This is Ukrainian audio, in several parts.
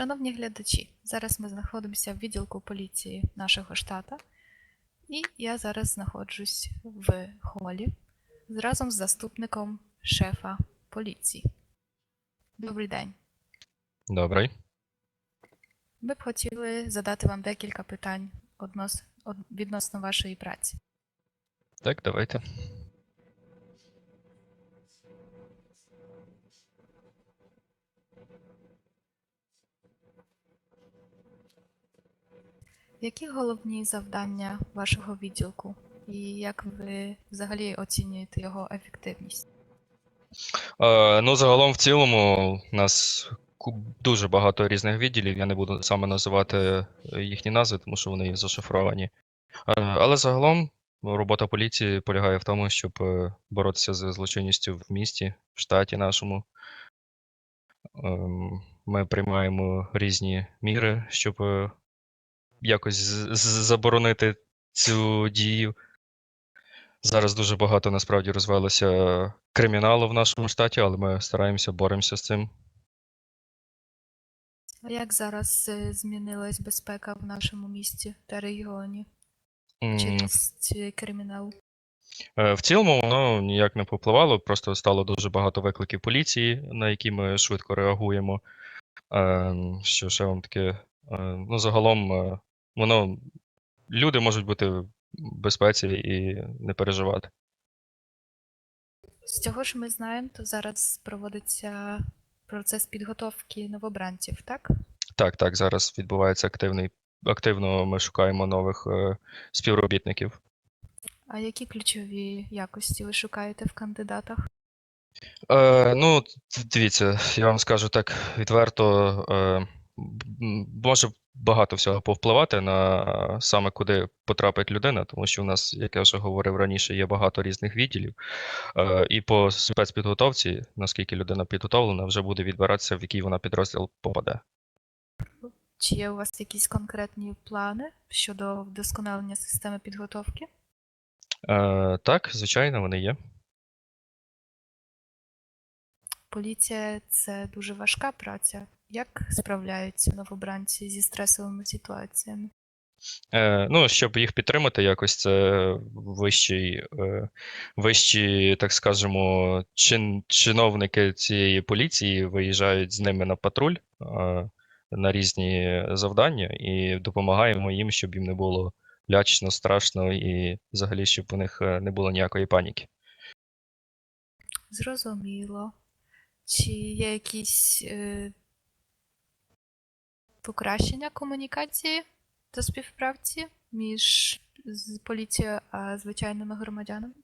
Шановні глядачі, зараз ми знаходимося в відділку поліції нашого штата, і я зараз знаходжусь в холі разом з заступником шефа поліції. Добрий день. Добрий. Ми б хотіли задати вам декілька питань відносно вашої праці. Так, давайте. Які головні завдання вашого відділку і як ви взагалі оцінюєте його ефективність? Е, ну, загалом, в цілому, у нас дуже багато різних відділів. Я не буду саме називати е, їхні назви, тому що вони зашифровані. Е, але загалом робота поліції полягає в тому, щоб е, боротися з злочинністю в місті, в штаті нашому. Ем, Ми приймаємо різні міри, щоб е, якось заборонити цю дію. Зараз дуже багато насправді розвелося криміналу в нашому штаті, але ми стараємося, боремося з цим. А як зараз е, змінилась безпека в нашому місті та регіоні через цей кримінал? е, В цілому воно ніяк не попливало, просто стало дуже багато викликів поліції, на які ми швидко реагуємо. Ем, Що ще вам таке? Е, Ну, загалом, е, воно люди можуть бути в безпеці і не переживати. З цього ж ми знаємо, то зараз проводиться процес підготовки новобранців, так? Так, так, зараз відбувається активний. Активно ми шукаємо нових е, співробітників. А які ключові якості ви шукаєте в кандидатах? Е, ну, дивіться, я вам скажу так відверто, е, може багато всього повпливати на саме куди потрапить людина, тому що у нас, як я вже говорив раніше, є багато різних відділів. Е, і по спецпідготовці, наскільки людина підготовлена, вже буде відбиратися, в який вона підрозділ попаде. Чи є у вас якісь конкретні плани щодо вдосконалення системи підготовки? Е, так, звичайно, вони є. Поліція це дуже важка праця. Як справляються новобранці зі стресовими ситуаціями? Е, ну, щоб їх підтримати, якось це вищий, е, вищі, так скажемо, чин, чиновники цієї поліції виїжджають з ними на патруль е, на різні завдання і допомагаємо їм, щоб їм не було лячно, страшно і взагалі, щоб у них е, не було ніякої паніки. Зрозуміло. Чи є якісь е, покращення комунікації та співпраці між з поліцією та звичайними громадянами?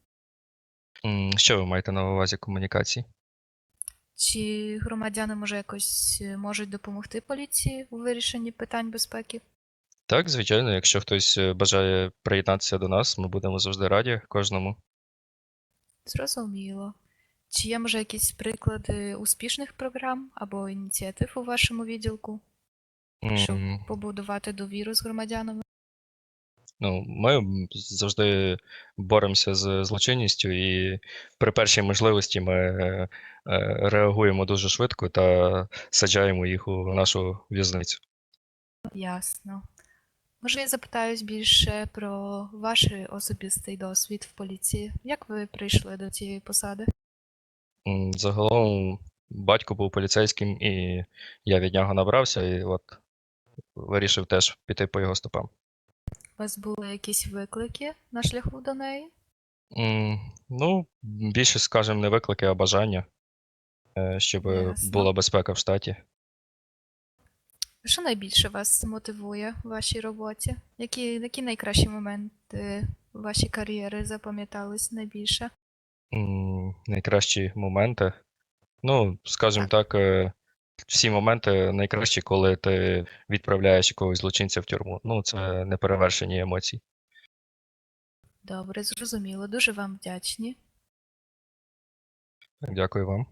Що ви маєте на увазі комунікації? Чи громадяни може якось е, можуть допомогти поліції у вирішенні питань безпеки? Так, звичайно, якщо хтось е, бажає приєднатися до нас, ми будемо завжди раді кожному. Зрозуміло. Чи є може якісь приклади успішних програм або ініціатив у вашому відділку, щоб М, побудувати довіру з громадянами? Ну, ми завжди боремося з злочинністю, і при першій можливості ми е, е, реагуємо дуже швидко та саджаємо їх у нашу в'язницю. Ясно. Може, я запитаюсь більше про ваш особистий досвід в поліції. Як ви прийшли до цієї посади? Загалом батько був поліцейським, і я від нього набрався, і от вирішив теж піти по його стопам. У вас були якісь виклики на шляху до неї? М, Ну, більше, скажімо, не виклики, а бажання, е, щоб Ясно. була безпека в штаті. Що найбільше вас мотивує в вашій роботі? Які, які найкращі моменти вашої кар'єри запам'ятались найбільше? М, Найкращі моменти. Ну, скажімо Так. так, е, всі моменти найкращі, коли ти відправляєш якогось злочинця в тюрму. Ну, це неперевершені емоції. Добре, зрозуміло. Дуже вам вдячні. Дякую вам.